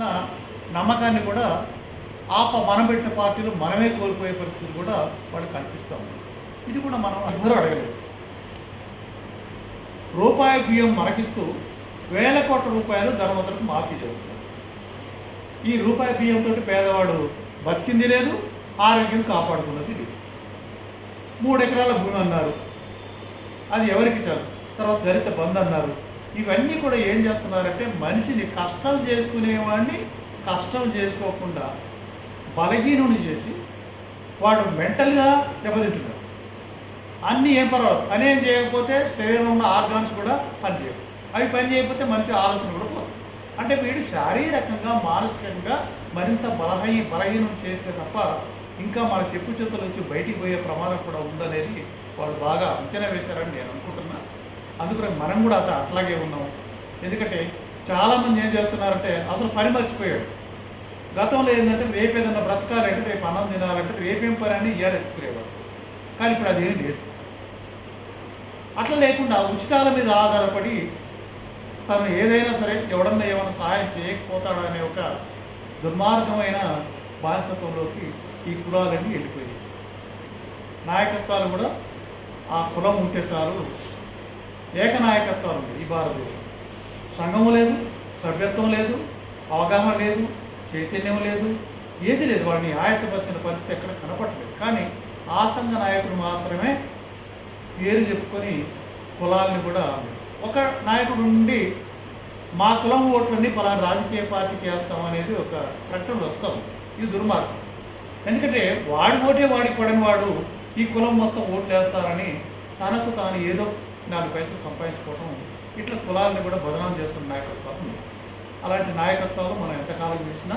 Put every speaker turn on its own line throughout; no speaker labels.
ఉన్న నమ్మకాన్ని కూడా ఆప మనం పెట్టిన పార్టీలు మనమే కోల్పోయే పరిస్థితి కూడా వాళ్ళు కల్పిస్తూ ఉన్నారు. ఇది కూడా మనం అందరూ అడగలేదు. రూపాయి బియ్యం మనకిస్తూ వేల కోట్ల రూపాయలు ధనవంతులకు మాఫీ చేస్తారు ఈ రూపాయి బియ్యంతో పేదవాడు బతికింది లేదు ఆరోగ్యం కాపాడుకున్నది లేదు. మూడు ఎకరాల భూమి అన్నారు. అది ఎవరికి చాలు? తర్వాత దళిత బంద్ అన్నారు. ఇవన్నీ కూడా ఏం చేస్తున్నారంటే మనిషిని కష్టం చేసుకునేవాడిని కష్టం చేసుకోకుండా బలహీనుని చేసి వాడు మెంటల్గా దెబ్బతింటున్నాడు. అన్నీ ఏం పర్వాలేదు. పని ఏం చేయకపోతే శరీరంలో ఉన్న ఆర్గాన్స్ కూడా పనిచేయవు అవి పని చేయకపోతే మనిషి ఆలోచన కూడా పోతుంది అంటే వీడు శారీరకంగా మానసికంగా మరింత బలహీ బలహీనం చేస్తే తప్ప ఇంకా మన చెప్పు చేతుల నుంచి బయటికి పోయే ప్రమాదం కూడా ఉందనేది వాళ్ళు బాగా అంచనా వేశారని నేను అనుకుంటున్నాను. అందుకని మనం కూడా అత అట్లాగే ఉన్నాం. ఎందుకంటే చాలామంది ఏం చేస్తున్నారంటే అసలు పని మర్చిపోయాడు గతంలో ఏంటంటే రేపు ఏదన్నా బ్రతకాలంటే రేపు అన్నం తినాలంటే రేపేం పని అని ఇయ్యాలి ఎత్తుకునేవాడు కానీ ఇప్పుడు అదేం లేదు. అట్లా లేకుండా ఉచితాల మీద ఆధారపడి తను ఏదైనా సరే ఎవడన్నా ఏమైనా సహాయం చేయకపోతాడు అనే ఒక దుర్మార్గమైన బానిసత్వంలోకి ఈ కులాలన్నీ వెళ్ళిపోయాయి. నాయకత్వాలు కూడా ఆ కులం ఉంటే చాలు ఏకనాయకత్వం ఉంది ఈ భారతదేశం. సంఘము లేదు సభ్యత్వం లేదు అవగాహన లేదు చైతన్యం లేదు ఏది లేదు. వాడిని ఆయత్తపరిచిన పరిస్థితి ఎక్కడ కనపడలేదు. కానీ ఆ సంఘ నాయకుడు మాత్రమే పేరు చెప్పుకొని కులాలని కూడా ఒక నాయకుడు నుండి మా కులం ఓట్లన్నీ పలానా రాజకీయ పార్టీకి వేస్తాం అనేది ఒక ప్రకటనలు వస్తాం. ఇది దుర్మార్గం. ఎందుకంటే వాడి ఓటే వాడికి పడని వాడు ఈ కులం మొత్తం ఓట్లు వేస్తారని తనకు తాను ఏదో నాలుగు పైసలు సంపాదించుకోవడం ఇట్లా కులాలను కూడా బదనాం చేస్తున్న నాయకత్వాలు అలాంటి నాయకత్వాలు మనం ఎంతకాలం చేసినా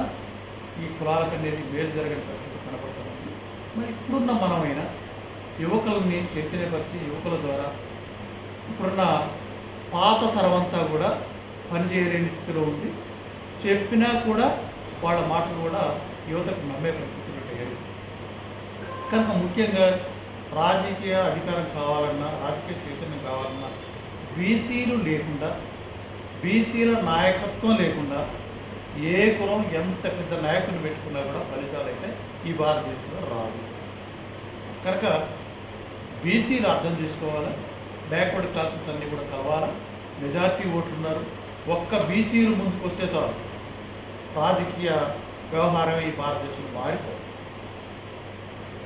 ఈ కులాలకు అనేది మేలు జరగని పరిస్థితి కనపడుతుంది. మరి ఇప్పుడున్న మనమైనా యువకులని చైతన్యపరిచి యువకుల ద్వారా ఇప్పుడున్న పాత తరమంతా కూడా పనిచేయలేని స్థితిలో ఉంది చెప్పినా కూడా వాళ్ళ మాటలు కూడా యువతకు నమ్మే పరిస్థితులు కనుక ముఖ్యంగా రాజకీయ అధికారం కావాలన్నా రాజకీయ చైతన్యం కావాలన్నా బీసీలు లేకుండా బీసీల నాయకత్వం లేకుండా ఏ కులం ఎంత పెద్ద నాయకుని పెట్టుకున్నా కూడా ఫలితాలు అయితే ఈ భారతదేశంలో రావు. కనుక బీసీలు అర్థం చేసుకోవాలా? బ్యాక్వర్డ్ క్లాసెస్ అన్నీ కూడా కావాలా? మెజార్టీ ఓట్లు ఉన్నారు ఒక్క బీసీలు ముందుకు వస్తే చాలు. రాజకీయ వ్యవహారమే ఈ భారతదేశంలో మారిపోతుంది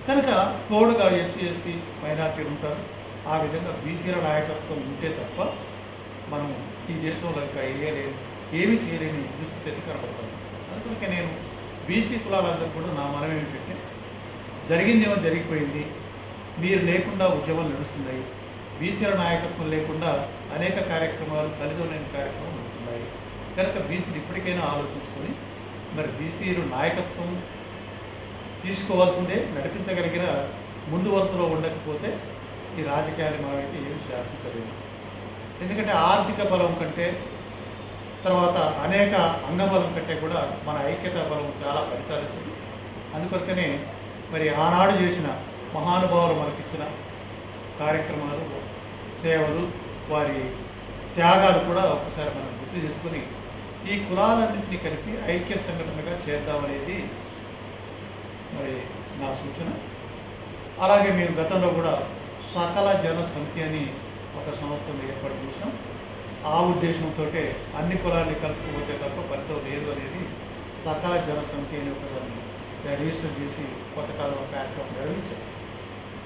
కనుక తోడుగా ఎస్సీ ఎస్టీ మైనార్టీ ఉంటారు. ఆ విధంగా బీసీల నాయకత్వం ఉంటే తప్ప మనం ఈ దేశంలో ఇంకా వేయలేదు ఏమీ చేయలేని దుస్థితి కనపడుతుంది అందుకనుక నేను బీసీ కులాలందరూ కూడా నా మనం ఏమిటంటే జరిగిందేమో జరిగిపోయింది మీరు లేకుండా ఉద్యమాలు నడుస్తున్నాయి బీసీల నాయకత్వం లేకుండా అనేక కార్యక్రమాలు ఫలితం కార్యక్రమాలు ఉంటున్నాయి కనుక బీసీలు ఇప్పటికైనా ఆలోచించుకొని మరి బీసీలు నాయకత్వం తీసుకోవాల్సిందే నడిపించగలిగిన ముందు వరుసలో ఉండకపోతే ఈ రాజకీయాలు మనమైతే ఏమి శాసించలేము ఎందుకంటే ఆర్థిక బలం కంటే తర్వాత అనేక అంగబలం కంటే కూడా మన ఐక్యత బలం చాలా ఫలితాలిస్తుంది అందుకొరకనే మరి ఆనాడు చేసిన మహానుభావులు మనకిచ్చిన కార్యక్రమాలు సేవలు వారి త్యాగాలు కూడా ఒకసారి మనం గుర్తు చేసుకొని ఈ కులాలన్నింటినీ కలిపి ఐక్య సంఘటనగా చేద్దామనేది మరి నా సూచన. అలాగే మేము గతంలో కూడా సకల జన సమితి అని ఒక సంస్థను ఏర్పాటు చేసాం ఆ ఉద్దేశంతో అన్ని కులాన్ని కలుపుకుపోతే తప్ప ఫలితం లేదు అనేది సకల జన సమితి అనే ఒక దాన్ని రిజిస్టర్ చేసి కొంతకాలం ఒక కార్యక్రమం నిర్వహించాం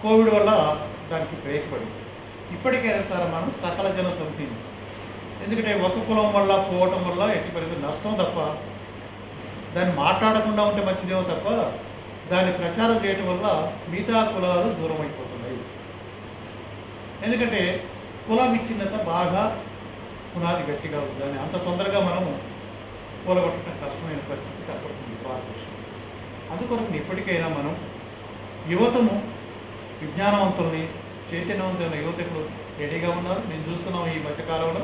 కోవిడ్ వల్ల దానికి బ్రేక్ పడింది ఇప్పటికైనా సరే మనం సకల జన సమితిని ఎందుకంటే ఒక కులం వల్ల పోవటం వల్ల ఎట్టి పరిస్థితి నష్టం తప్ప దాన్ని మాట్లాడకుండా ఉంటే మంచిదేమో తప్ప దాన్ని ప్రచారం చేయటం వల్ల మిగతా కులాలు దూరం అయిపోతున్నాయి. ఎందుకంటే కులం ఇచ్చినంత బాగా పునాది గట్టిగా ఉందని అంత తొందరగా మనము కూలగొట్టడం కష్టమైన పరిస్థితి కనపడుతుంది భారతదేశం అందుకొరకు ఇప్పటికైనా మనం యువతను విజ్ఞానవంతుల్ని చైతన్యవంతులైన యువత ఇప్పుడు రెడీగా ఉన్నారు. నేను చూస్తున్నాం ఈ మధ్యకాలంలో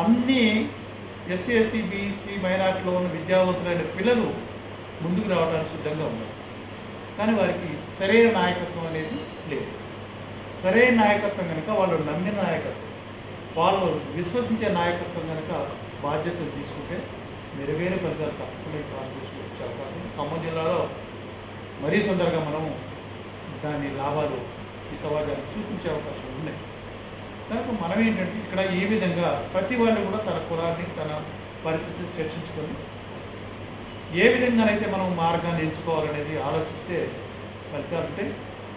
అన్ని ఎస్సీ ఎస్టీ బీసీ మైనార్టీలో ఉన్న విద్యావంతులైన పిల్లలు ముందుకు రావడానికి సిద్ధంగా ఉన్నారు. కానీ వారికి సరైన నాయకత్వం అనేది లేదు. సరైన నాయకత్వం కనుక వాళ్ళు నమ్మిన నాయకత్వం వాళ్ళు విశ్వసించే నాయకత్వం కనుక బాధ్యతలు తీసుకుంటే మెరుగైన ఫలితాలు తప్పకుండా ఈ కార్పొరేషన్ వచ్చే అవకాశం ఖమ్మం జిల్లాలో మరీ తొందరగా మనం దాని లాభాలు ఈ సమాజానికి చూపించే అవకాశం ఉన్నాయి. కనుక మనం ఏంటంటే ఇక్కడ ఏ విధంగా ప్రతి వాళ్ళు కూడా తన కులాన్ని తన పరిస్థితిని చర్చించుకొని ఏ విధంగానైతే మనం మార్గాన్ని ఎంచుకోవాలనేది ఆలోచిస్తే ఫలితాలు ఉంటాయి.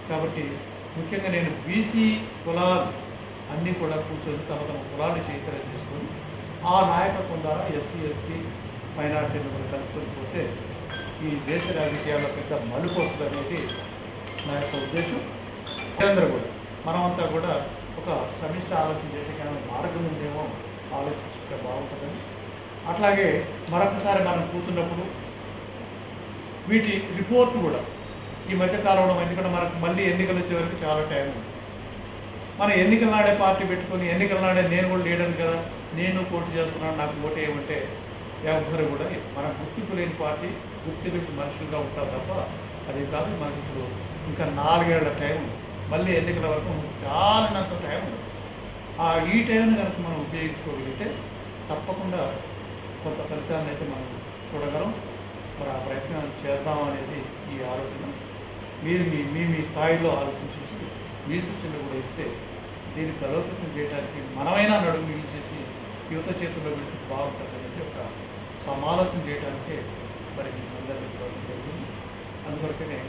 కాబట్టి ముఖ్యంగా నేను బీసీ కులాలు అన్నీ కూడా కూర్చొని తమ తమ కులాన్ని చైతన్యం చేసుకొని ఆ నాయకత్వం ద్వారా ఎస్సీ ఎస్టీ మైనార్టీలు కూడా కలుపుకొని పోతే ఈ దేశ రాజకీయాల్లో పెద్ద మలుపు వస్తుంది అనేది నా యొక్క ఉద్దేశం. అందరూ కూడా మనమంతా కూడా ఒక సమిష్ట ఆలోచన చేయడానికి మార్గం ఉందేమో ఆలోచించుకుంటే బాగుంటుందని. అట్లాగే మరొకసారి మనం కూర్చున్నప్పుడు వీటి రిపోర్ట్ కూడా ఈ మధ్య కాలంలో ఎందుకంటే మనకు మళ్ళీ ఎన్నికలు వచ్చే వరకు చాలా టైం ఉంది. మన ఎన్నికల నాడే పార్టీ పెట్టుకొని ఎన్నికల నాడే నేను కూడా లేడను కదా నేను పోటీ చేస్తున్నాను నాకు ఓటు ఏమంటే ఎవరు కూడా మన గుర్తింపు లేని పార్టీ గుర్తింపు మనుషులుగా ఉంటారు తప్ప అది కాదు మనకి ఇప్పుడు ఇంకా నాలుగేళ్ళ టైం ఉంది. మళ్ళీ ఎన్నికల వరకు చాలినంత టైం ఉంది. ఆ ఈ టైంని కనుక మనం ఉపయోగించుకోగలిగితే తప్పకుండా కొంత ఫలితాన్ని అయితే మనం చూడగలం. ప్రయత్నాలు చేద్దాం అనేది ఈ ఆలోచన. మీరు మీ మీ మీ స్థాయిలో ఆలోచించేసి మీ సూచనలు కూడా ఇస్తే దీన్ని బలోపేతం చేయడానికి మనమైనా నడుము మిగిల్చేసి యువత చేతుల్లో పెడితే బాగుంటుంది అనేది ఒక సమాలోచన చేయడానికే మరి అందరినీ జరుగుతుంది. జరిగింది అందుకొరకనే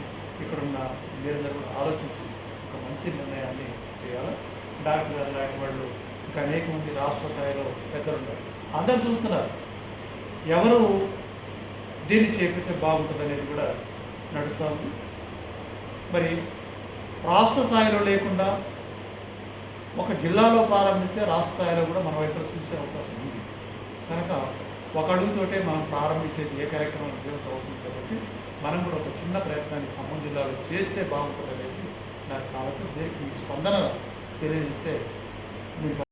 ఇక్కడున్న మీరందరూ కూడా ఆలోచించి ఒక మంచి నిర్ణయాన్ని చేయాలి. డాక్టర్ గారు లాంటి వాళ్ళు ఇంకా అనేక మంది రాష్ట్ర స్థాయిలో పెద్దలు ఉన్నారు. అందరూ చూస్తున్నారు. ఎవరు దీన్ని చేపితే బాగుంటుంది అనేది కూడా నడుస్తాము మరి రాష్ట్ర స్థాయిలో లేకుండా ఒక జిల్లాలో ప్రారంభిస్తే రాష్ట్ర స్థాయిలో కూడా మన వైపు చూసే అవకాశం ఉంది. కనుక ఒక అడుగుతోటే మనం ప్రారంభించేది ఏ కార్యక్రమం విజయవంతం అవుతుంది కాబట్టి మనం కూడా ఒక చిన్న ప్రయత్నాన్ని ఖమ్మం జిల్లాలో చేస్తే బాగుంటుంది అనేది నాకు కావచ్చు దీనికి మీ స్పందన తెలియజేస్తే మీకు